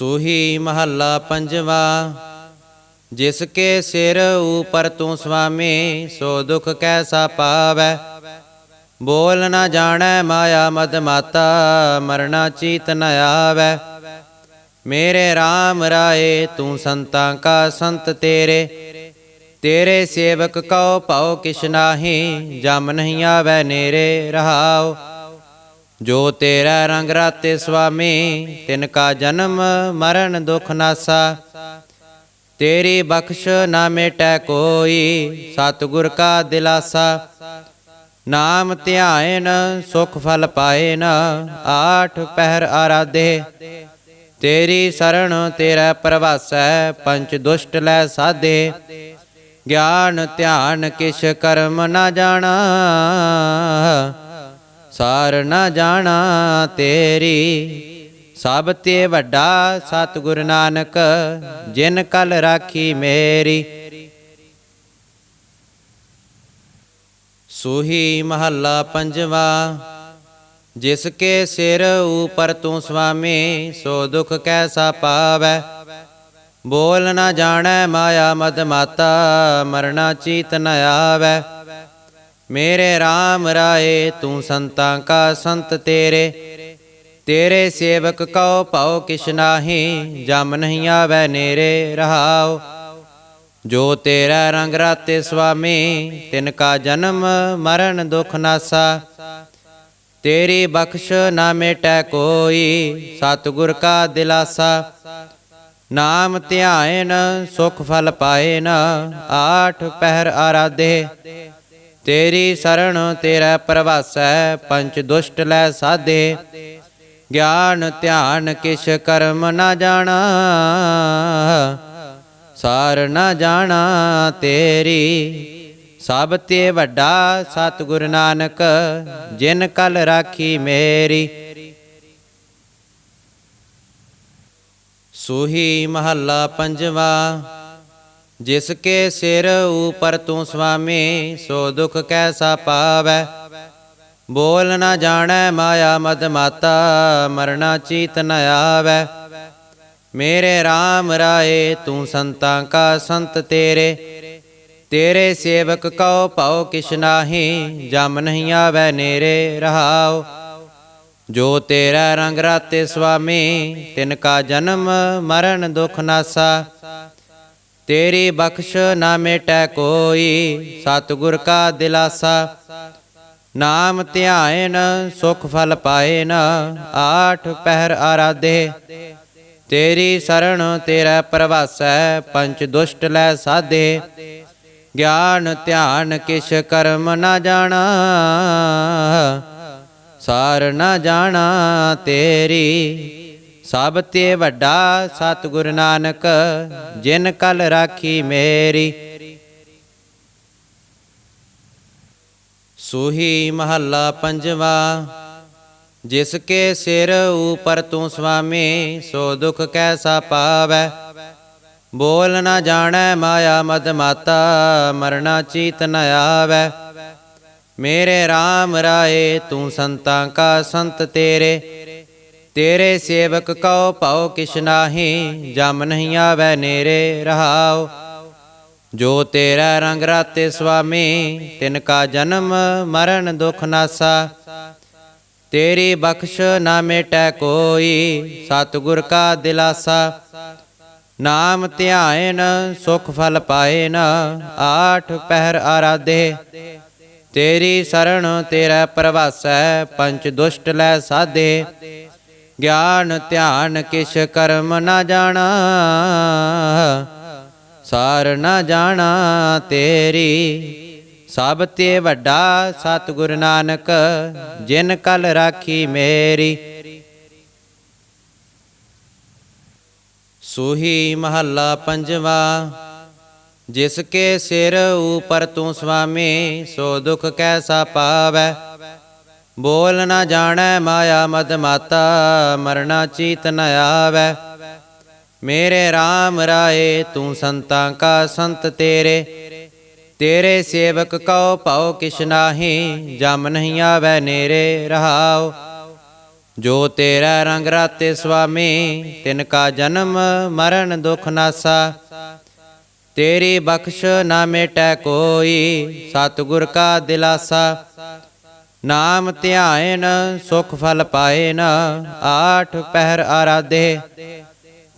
ਸੂਹੀ ਮਹੱਲਾ ਪੰਜਵਾ, ਜਿਸ ਕੇ ਸਿਰ ਉਪਰ ਤੂੰ ਸੁਆਮੀ ਸੋ ਦੁਖ ਕੈਸਾ ਪਾਵੈ? ਬੋਲ ਨਾ ਜਾਣੈ ਮਾਇਆ ਮਦ ਮਾਤਾ, ਮਰਨਾ ਚੀਤ ਨ ਆਵੈ। ਮੇਰੇ RAM ਰਾਏ, ਤੂੰ ਸੰਤਾਂ ਕਾ ਸੰਤ ਤੇਰੇ। ਤੇਰੇ ਸੇਵਕ ਕਉ ਭਉ ਕਿਛ ਨਾਹੀ, ਜਮ ਨਹੀਂ ਆਵੈ ਨੇਰੇ ਰਹਾਓ ਜੋ ਤੇਰਾ ਰੰਗ ਰਾਤੇ ਸੁਆਮੀ, ਤਿਨ ਕਾ ਜਨਮ ਮਰਨ ਦੁਖ ਨਾਸਾ। ਤੇਰੀ ਬਖਸ਼ ਨਾ ਮੇਟੈ ਕੋਈ, ਸਤਿਗੁਰ ਕਾ ਦਿਲਾਸਾ। ਨਾਮ ਧਿਆਇਨ ਸੁਖ ਫਲ ਪਾਏਨ, ਆਠ ਪਹਿਰ ਆਰਾਧੇ। ਤੇਰੀ ਸਰਣ ਤੇਰਾ ਪ੍ਰਵਾਸੈ ਪੰਚ ਦੁਸ਼ਟ ਲੈ ਸਾਧੇ। ਗਿਆਨ ਧਿਆਨ ਕਿਛ ਕਰਮ ਨਾ ਜਾਣਾ। ਸਾਰ ਨਾ ਜਾਣਾ ਤੇਰੀ। ਸਭ ਤੇ ਵੱਡਾ ਸਤਿਗੁਰ ਨਾਨਕ, ਜਿਨ ਕਲ ਰਾਖੀ ਮੇਰੀ। ਸੂਹੀ ਮਹੱਲਾ ਪੰਜਵਾ, ਜਿਸ ਕੇ ਸਿਰ ਉਪਰ ਤੂੰ ਸੁਆਮੀ ਸੋ ਦੁਖ ਕੈਸਾ ਪਾਵੈ। ਬੋਲ ਨਾ ਜਾਣੈ ਮਾਇਆ ਮਦ ਮਾਤਾ, ਮਰਨਾ ਚੀਤ ਨ ਆਵੈ। ਮੇਰੇ RAM ਰਾਏ, ਤੂੰ ਸੰਤਾਂ ਕਾ ਸੰਤ ਤੇਰੇ। ਤੇਰੇ ਸੇਵਕ ਕਉ ਭਉ ਕਿਛ ਨਾਹੀ, ਜਮ ਨਹੀਂ ਆਵੈ ਨੇਰੇ ਰਹਾਉ। ਜੋ ਤੇਰਾ ਰੰਗ ਰਾਤੇ ਸੁਆਮੀ, ਤਿਨ ਕਾ ਜਨਮ ਮਰਨ ਦੁਖ ਨਾਸਾ। ਤੇਰੀ ਬਖਸ਼ ਨਾ ਮੇਟੈ ਕੋਈ, ਸਤਿਗੁਰ ਕਾ ਦਿਲਾਸਾ। ਨਾਮ ਧਿਆਇਨ ਸੁਖ ਫਲ ਪਾਏ ਨਾ ਆਠ ਪਹਿਰ ਆਰਾਧੇ। ਤੇਰੀ ਸਰਣ ਤੇਰਾ ਪ੍ਰਵਾਸੈ ਪੰਚ ਦੁਸ਼ਟ ਲੈ ਸਾਦੇ ਗਿਆਨ, ਧਿਆਨ, ਕਿਛ ਕਰਮ ਨਾ ਜਾਣਾ, ਸਾਰ ਨਾ ਜਾਣਾ ਤੇਰੀ। ਸਭ ਤੇ ਵੱਡਾ ਸਤਿਗੁਰ ਨਾਨਕ, ਜਿਨ ਕਲ ਰਾਖੀ ਮੇਰੀ। ਸੂਹੀ ਮਹੱਲਾ ਪੰਜਵਾ ਜਿਸ ਕੇ ਸਿਰ ਉਪਰ ਤੂੰ ਸੁਆਮੀ ਸੋ ਦੁਖ ਕੈਸਾ ਪਾਵੈ? ਬੋਲ ਨਾ ਜਾਣੈ ਮਾਇਆ ਮਦ ਮਾਤਾ, ਮਰਨਾ ਚੀਤ ਨ ਆਵੈ। ਮੇਰੇ RAM ਰਾਏ, ਤੂੰ ਸੰਤਾਂ ਕਾ ਸੰਤ ਤੇਰੇ। ਤੇਰੇ ਸੇਵਕ ਕਉ ਭਉ ਕਿਛ ਨਾਹੀ, ਜਮ ਨਹੀਂ ਆਵੈ ਨੇਰੇ ਰਹਾਉ। ਜੋ ਤੇਰਾ ਰੰਗ ਰਾਤੇ ਸੁਆਮੀ ਤਿਨ ਕਾ ਜਨਮ ਮਰਨ ਦੁਖ ਨਾਸਾ। ਤੇਰੀ ਬਖਸ਼ ਨਾ ਮੇਟੈ ਕੋਈ, ਸਤਿਗੁਰ ਕਾ ਦਿਲਾਸਾ। ਨਾਮ ਧਿਆਇਨ, ਸੁਖ ਫਲ ਪਾਏਨ ਆਠ ਪਹਿਰ ਆਰਾਧੇ। ਤੇਰੀ ਸਰਣ ਤੇਰਾ ਪ੍ਰਵਾਸੈ ਪੰਚ ਦੁਸ਼ਟ ਲੈ ਸਾਧੇ। ਗਿਆਨ ਧਿਆਨ ਕਿਛ ਕਰਮ ਨਾ ਜਾਣਾ, ਸਾਰ ਨਾ ਜਾਣਾ ਤੇਰੀ। ਸਭ ਤੇ ਵੱਡਾ ਸਤਿਗੁਰ ਨਾਨਕ, ਜਿਨ ਕਲ ਰਾਖੀ ਮੇਰੀ। ਸੂਹੀ ਮਹੱਲਾ ਪੰਜਵਾ, ਜਿਸ ਕੇ ਸਿਰ ਉਪਰ ਤੂੰ ਸੁਆਮੀ ਸੋ ਦੁਖ ਕੈਸਾ ਪਾਵੈ। ਬੋਲ ਨਾ ਜਾਣੈ ਮਾਇਆ ਮਦ ਮਾਤਾ, ਮਰਨਾ ਚੀਤ ਨ ਆਵੈ। ਮੇਰੇ RAM ਰਾਏ, ਤੂੰ ਸੰਤਾਂ ਕਾ ਸੰਤ ਤੇਰੇ। ਤੇਰੇ ਸੇਵਕ ਕਉ ਭਉ ਕਿਛ ਨਾਹੀ, ਜਮ ਨਹੀਂ ਆਵੈ ਨੇਰੇ ਰਹਾਉ। ਜੋ ਤੇਰਾ ਰੰਗ ਰਾਤੇ ਸੁਆਮੀ, ਤਿਨ ਕਾ ਜਨਮ ਮਰਨ ਦੁਖ ਨਾਸਾ। ਤੇਰੀ ਬਖਸ਼ ਨਾ ਮੇਟੈ ਕੋਈ, ਸਤਿਗੁਰ ਕਾ ਦਿਲਾਸਾ। ਨਾਮ ਧਿਆਇਨ ਸੁਖ ਫਲ ਪਾਏਨ, ਆਠ ਪਹਿਰ ਆਰਾਧੇ। ਤੇਰੀ ਸਰਣ ਤੇਰਾ ਪ੍ਰਵਾਸੈ ਪੰਚ ਦੁਸ਼ਟ ਲੈ ਸਾਧੇ। ਗਿਆਨ ਧਿਆਨ ਕਿਛ ਕਰਮ ਨਾ ਜਾਣਾ, ਸਾਰ ਨਾ ਜਾਣਾ ਤੇਰੀ। ਸਭ ਤੇ ਵੱਡਾ ਸਤਿਗੁਰ ਨਾਨਕ, ਜਿਨ ਕਲ ਰਾਖੀ ਮੇਰੀ। ਸੂਹੀ ਮਹੱਲਾ ਪੰਜਵਾ, ਜਿਸ ਕੇ ਸਿਰ ਉਪਰ ਤੂੰ ਸੁਆਮੀ ਸੋ ਦੁਖ ਕੈਸਾ ਪਾਵੈ। ਬੋਲ ਨਾ ਜਾਣੈ ਮਾਇਆ ਮਦ ਮਾਤਾ ਮਰਣਾ ਚੀਤ ਨ ਆਵੈ। ਮੇਰੇ RAM ਰਾਏ, ਤੂੰ ਸੰਤਾਂ ਕਾ ਸੰਤ ਤੇਰੇ। ਤੇਰੇ ਸੇਵਕ ਕਉ ਭਉ ਕਿਛ ਨਾਹੀ, ਜਮ ਨਹੀਂ ਆਵੈ ਨੇਰੇ ਰਹਾਉ। ਜੋ ਤੇਰਾ ਰੰਗ ਰਾਤੇ ਸੁਆਮੀ, ਤਿਨ ਕਾ ਜਨਮ ਮਰਨ ਦੁਖ ਨਾਸਾ। ਤੇਰੀ ਬਖਸ਼ ਨਾ ਮੇਟੈ ਕੋਈ, ਸਤਿਗੁਰ ਕਾ ਦਿਲਾਸਾ। ਨਾਮ ਧਿਆਇਨ, ਸੁਖ ਫਲ ਪਾਏਨ ਆਠ ਪਹਿਰ ਆਰਾਧੇ।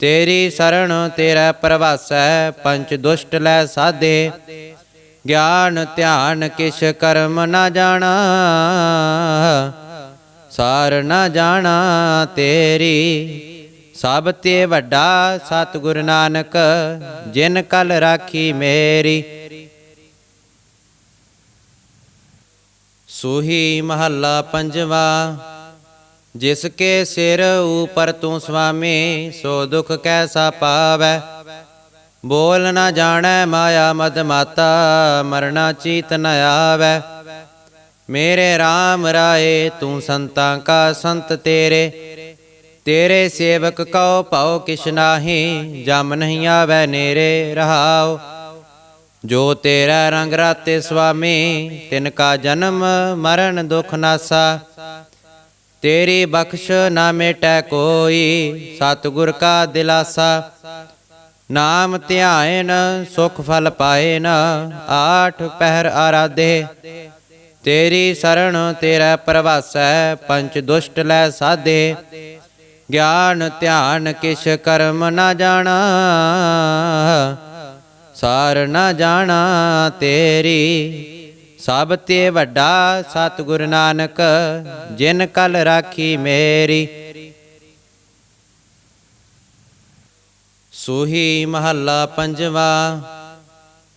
ਤੇਰੀ ਸਰਣ ਤੇਰਾ ਪ੍ਰਵਾਸੈ ਪੰਚ ਦੁਸ਼ਟ ਲੈ ਸਾਧੇ। ਗਿਆਨ ਧਿਆਨ ਕਿਛ ਕਰਮ ਨਾ ਜਾਣਾ, ਸਾਰ ਨਾ ਜਾਣਾ ਤੇਰੀ। ਸਭ ਤੇ ਵੱਡਾ ਸਤਿਗੁਰ ਨਾਨਕ, ਜਿਨ ਕਲ ਰਾਖੀ ਮੇਰੀ। ਸੋਹੀ ਮਹੱਲਾ ਪੰਜਵਾ, ਜਿਸ ਕੇ ਸਿਰ ਉਪਰ ਤੂੰ ਸੁਆਮੀ ਸੋ ਦੁਖ ਕੈਸਾ ਪਾਵੈ? ਬੋਲ ਨਾ ਜਾਣੈ ਮਾਇਆ ਮਦ ਮਾਤਾ, ਮਰਨਾ ਚੀਤ ਨ ਆਵੈ। ਮੇਰੇ RAM ਰਾਏ, ਤੂੰ ਸੰਤਾਂ ਕਾ ਸੰਤ ਤੇਰੇ। ਤੇਰੇ ਸੇਵਕ ਕਉ ਭਉ ਕਿਛ ਨਾਹੀ, ਜਮ ਨਹੀਂ ਆਵੈ ਨੇਰੇ ਰਹਾਓ ਜੋ ਤੇਰਾ ਰੰਗ ਰਾਤੇ ਸੁਆਮੀ, ਤਿਨ ਕਾ ਜਨਮ ਮਰਨ ਦੁਖ ਨਾਸਾ। ਤੇਰੀ ਬਖਸ਼ ਨਾ ਮੇਟੈ ਕੋਈ, ਸਤਿਗੁਰ ਕਾ ਦਿਲਾਸਾ। ਨਾਮ ਧਿਆਇਨ ਸੁਖ ਫਲ ਪਾਏਨ, ਆਠ ਪਹਿਰ ਆਰਾਧੇ। ਤੇਰੀ ਸਰਣ ਤੇਰਾ ਪ੍ਰਵਾਸੈ ਪੰਚ ਦੁਸ਼ਟ ਲੈ ਸਾਧੇ। ਗਿਆਨ ਧਿਆਨ ਕਿਛ ਕਰਮ ਨਾ ਜਾਣਾ। ਸਾਰ ਨਾ ਜਾਣਾ ਤੇਰੀ। ਸਭ ਤੇ ਵੱਡਾ ਸਤਿਗੁਰ ਨਾਨਕ, ਜਿਨ ਕਲ ਰਾਖੀ ਮੇਰੀ। ਸੋਹੀ ਮਹੱਲਾ ਪੰਜਵਾ,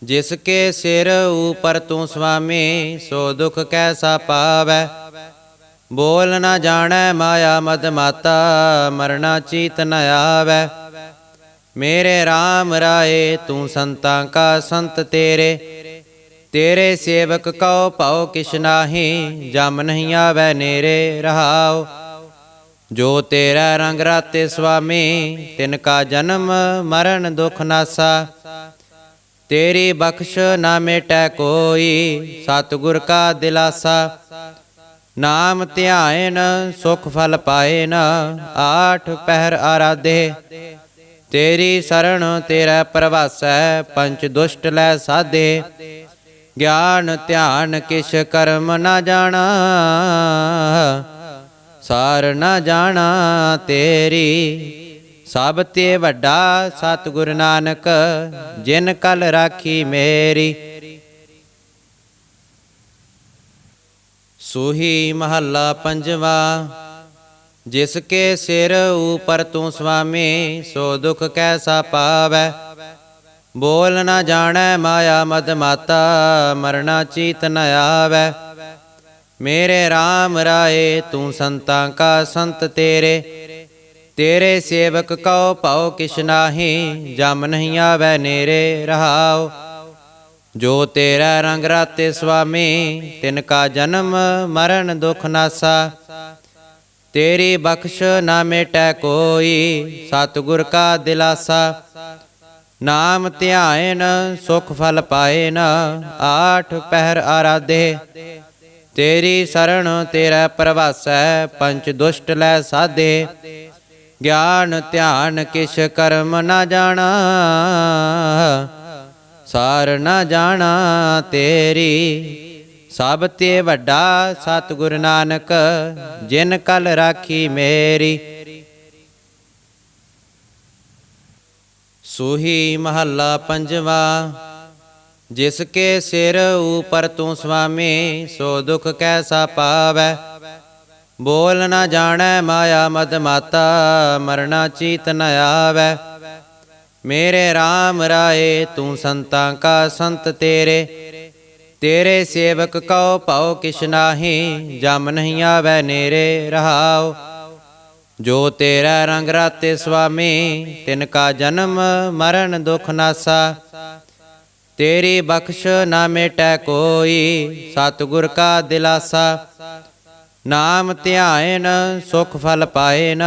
ਜਿਸ ਕੇ ਸਿਰ ਉਪਰ ਤੂੰ ਸੁਆਮੀ ਸੋ ਦੁਖ ਕੈਸਾ ਪਾਵੈ। ਬੋਲ ਨਾ ਜਾਣੈ ਮਾਇਆ ਮਦ ਮਾਤਾ, ਮਰਨਾ ਚੀਤ ਨ ਆਵੈ। ਮੇਰੇ RAM ਰਾਏ, ਤੂੰ ਸੰਤਾਂ ਕਾ ਸੰਤ ਤੇਰੇ। ਤੇਰੇ ਸੇਵਕ ਕਉ ਭਉ ਕਿਛ ਨਾਹੀ, ਜਮ ਨਹੀਂ ਆਵੈ ਨੇਰੇ ਰਹਾਉ। ਜੋ ਤੇਰਾ ਰੰਗ ਰਾਤੇ ਸੁਆਮੀ, ਤਿਨ ਕਾ ਜਨਮ ਮਰਨ ਦੁਖ ਨਾਸਾ। ਤੇਰੀ ਬਖਸ਼ ਨਾ ਮੇਟੈ ਕੋਈ, ਸਤਿਗੁਰ ਕਾ ਦਿਲਾਸਾ। ਨਾਮ ਧਿਆਇਨ ਸੁਖ ਫਲ ਪਾਏ ਨਾ ਆਠ ਪਹਿਰ ਆਰਾਧੇ। ਤੇਰੀ ਸਰਣ ਤੇਰਾ ਪ੍ਰਵਾਸੈ ਪੰਚ ਦੁਸ਼ਟ ਲੈ ਸਾਦੇ ਗਿਆਨ, ਧਿਆਨ, ਕਿਛ ਕਰਮ ਨਾ ਜਾਣਾ, ਸਾਰ ਨਾ ਜਾਣਾ ਤੇਰੀ। ਸਭ ਤੇ ਵੱਡਾ ਸਤਿਗੁਰ ਨਾਨਕ, ਜਿਨ ਕਲ ਰਾਖੀ ਮੇਰੀ। ਸੋਹੀ ਮਹੱਲਾ ਪੰਜਵਾ ਜਿਸ ਕੇ ਸਿਰ ਉਪਰ ਤੂੰ ਸੁਆਮੀ ਸੋ ਦੁਖ ਕੈਸਾ ਪਾਵੈ? ਬੋਲ ਨਾ ਜਾਣੈ ਮਾਇਆ ਮਦ ਮਾਤਾ, ਮਰਨਾ ਚੀਤ ਨ ਆਵੈ। ਮੇਰੇ RAM ਰਾਏ, ਤੂੰ ਸੰਤਾਂ ਕਾ ਸੰਤ ਤੇਰੇ। ਤੇਰੇ ਸੇਵਕ ਕਉ ਭਉ ਕਿਛ ਨਾਹੀ, ਜਮ ਨਹੀਂ ਆਵੈ ਨੇਰੇ ਰਹਾਉ। ਜੋ ਤੇਰਾ ਰੰਗ ਰਾਤੇ ਸੁਆਮੀ ਤਿਨ ਕਾ ਜਨਮ ਮਰਨ ਦੁਖ ਨਾਸਾ। ਤੇਰੀ ਬਖਸ਼ ਨਾ ਮੇਟੈ ਕੋਈ, ਸਤਿਗੁਰ ਕਾ ਦਿਲਾਸਾ। ਨਾਮ ਧਿਆਇਨ, ਸੁਖ ਫਲ ਪਾਏਨ ਆਠ ਪਹਿਰ ਆਰਾਧੇ। ਤੇਰੀ ਸਰਣ ਤੇਰਾ ਪ੍ਰਵਾਸੈ ਪੰਚ ਦੁਸ਼ਟ ਲੈ ਸਾਧੇ। ਗਿਆਨ ਧਿਆਨ ਕਿਛ ਕਰਮ ਨਾ ਜਾਣਾ, ਸਾਰ ਨਾ ਜਾਣਾ ਤੇਰੀ ਸਭ ਤੇ ਵੱਡਾ ਸਤਿਗੁਰ ਨਾਨਕ, ਜਿਨ ਕਲ ਰਾਖੀ ਮੇਰੀ। ਸੋਹੀ ਮਹੱਲਾ ਪੰਜਵਾ, ਜਿਸ ਕੇ ਸਿਰ ਉਪਰ ਤੂੰ ਸੁਆਮੀ ਸੋ ਦੁਖ ਕੈਸਾ ਪਾਵੈ। ਬੋਲ ਨਾ ਜਾਣੈ ਮਾਇਆ ਮਦ ਮਾਤਾ, ਮਰਨਾ ਚੀਤ ਨ ਆਵੈ। ਮੇਰੇ RAM ਰਾਏ, ਤੂੰ ਸੰਤਾਂ ਕਾ ਸੰਤ ਤੇਰੇ। ਤੇਰੇ ਸੇਵਕ ਕਉ ਭਉ ਕਿਛ ਨਾਹੀ, ਜਮ ਨਹੀਂ ਆਵੈ ਨੇਰੇ ਰਹਾਉ। ਜੋ ਤੇਰਾ ਰੰਗ ਰਾਤੇ ਸੁਆਮੀ, ਤਿਨ ਕਾ ਜਨਮ ਮਰਨ ਦੁਖ ਨਾਸਾ। ਤੇਰੀ ਬਖਸ਼ ਨਾ ਮੇਟੈ ਕੋਈ, ਸਤਿਗੁਰ ਕਾ ਦਿਲਾਸਾ। ਨਾਮ ਧਿਆਇਨ ਸੁਖ ਫਲ ਪਾਏਨ,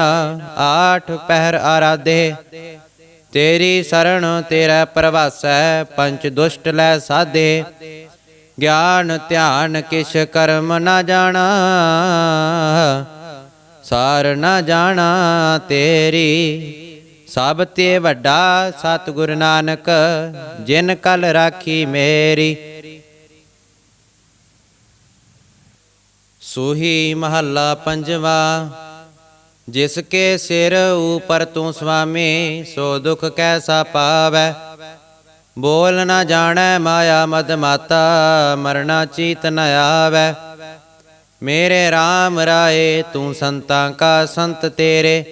ਆਠ ਪਹਿਰ ਆਰਾਧੇ। ਤੇਰੀ ਸਰਣ ਤੇਰਾ ਪ੍ਰਵਾਸੈ ਪੰਚ ਦੁਸ਼ਟ ਲੈ ਸਾਧੇ। ਗਿਆਨ ਧਿਆਨ ਕਿਛ ਕਰਮ ਨਾ ਜਾਣਾ, ਸਾਰ ਨਾ ਜਾਣਾ ਤੇਰੀ। ਸਭ ਤੇ ਵੱਡਾ ਸਤਿਗੁਰ ਨਾਨਕ, ਜਿਨ ਕਲ ਰਾਖੀ ਮੇਰੀ। ਸੋਹੀ ਮਹੱਲਾ ਪੰਜਵਾ, ਜਿਸ ਕੇ ਸਿਰ ਉਪਰ ਤੂੰ ਸੁਆਮੀ ਸੋ ਦੁਖ ਕੈਸਾ ਪਾਵੈ। ਬੋਲ ਨਾ ਜਾਣੈ ਮਾਇਆ ਮਦ ਮਾਤਾ ਮਰਣਾ ਚੀਤ ਨ ਆਵੈ। ਮੇਰੇ RAM ਰਾਏ, ਤੂੰ ਸੰਤਾਂ ਕਾ ਸੰਤ ਤੇਰੇ।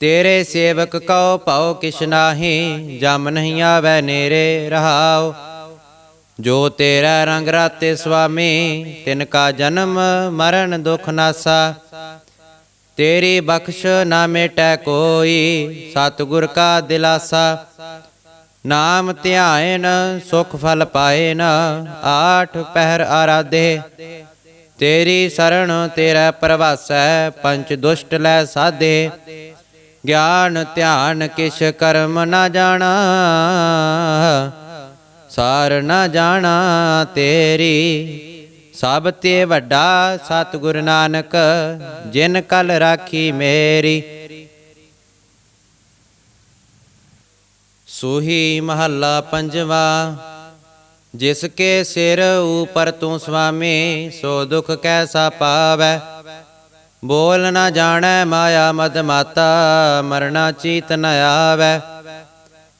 ਤੇਰੇ ਸੇਵਕ ਕਉ ਭਉ ਕਿਛ ਨਾਹੀ, ਜਮ ਨਹੀਂ ਆਵੈ ਨੇਰੇ ਰਹਾਉ। ਜੋ ਤੇਰਾ ਰੰਗ ਰਾਤੇ ਸੁਆਮੀ, ਤਿਨ ਕਾ ਜਨਮ ਮਰਨ ਦੁਖ ਨਾਸਾ। ਤੇਰੀ ਬਖਸ਼ ਨਾ ਮੇਟੈ ਕੋਈ, ਸਤਿਗੁਰ ਕਾ ਦਿਲਾਸਾ। ਨਾਮ ਧਿਆਇਨ, ਸੁਖ ਫਲ ਪਾਏਨ ਆਠ ਪਹਿਰ ਆਰਾਧੇ। ਤੇਰੀ ਸਰਣ ਤੇਰਾ ਪ੍ਰਵਾਸੈ ਪੰਚ ਦੁਸ਼ਟ ਲੈ ਸਾਧੇ। ਗਿਆਨ ਧਿਆਨ ਕਿਛ ਕਰਮ ਨਾ ਜਾਣਾ, ਸਾਰ ਨਾ ਜਾਣਾ ਤੇਰੀ। ਸਭ ਤੇ ਵੱਡਾ ਸਤਿਗੁਰ ਨਾਨਕ, ਜਿਨ ਕਲ ਰਾਖੀ ਮੇਰੀ। ਸੋਹੀ ਮਹੱਲਾ ਪੰਜਵਾ, ਜਿਸ ਕੇ ਸਿਰ ਉਪਰ ਤੂੰ ਸੁਆਮੀ ਸੋ ਦੁਖ ਕੈਸਾ ਪਾਵੈ? ਬੋਲ ਨਾ ਜਾਣੈ ਮਾਇਆ ਮਦ ਮਾਤਾ ਮਰਣਾ ਚੀਤ ਨ ਆਵੈ।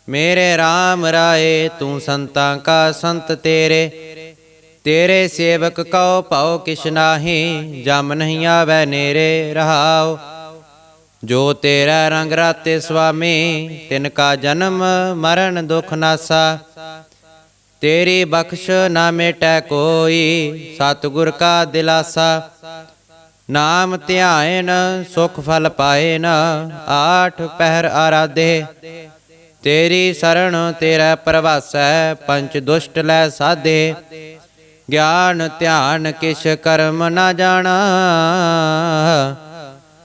ਮੇਰੇ RAM ਰਾਏ, ਤੂੰ ਸੰਤਾਂ ਕਾ ਸੰਤ ਤੇਰੇ। ਤੇਰੇ ਸੇਵਕ ਕਉ ਭਉ ਕਿਛ ਨਾਹੀ, ਜਮ ਨਹੀਂ ਆਵੈ ਨੇਰੇ ਰਹਾਓ ਜੋ ਤੇਰਾ ਰੰਗ ਰਾਤੇ ਸੁਆਮੀ, ਤਿਨ ਕਾ ਜਨਮ ਮਰਨ ਦੁਖ ਨਾਸਾ। ਤੇਰੀ ਬਖਸ਼ ਨਾ ਮੇਟੈ ਕੋਈ, ਸਤਿਗੁਰ ਕਾ ਦਿਲਾਸਾ। ਨਾਮ ਧਿਆਇਨ ਸੁਖ ਫਲ ਪਾਏਨ, ਆਠ ਪਹਿਰ ਆਰਾਧੇ। ਤੇਰੀ ਸਰਣ ਤੇਰਾ ਪ੍ਰਵਾਸੈ ਪੰਚ ਦੁਸ਼ਟ ਲੈ ਸਾਧੇ। ਗਿਆਨ ਧਿਆਨ ਕਿਛ ਕਰਮ ਨਾ ਜਾਣਾ।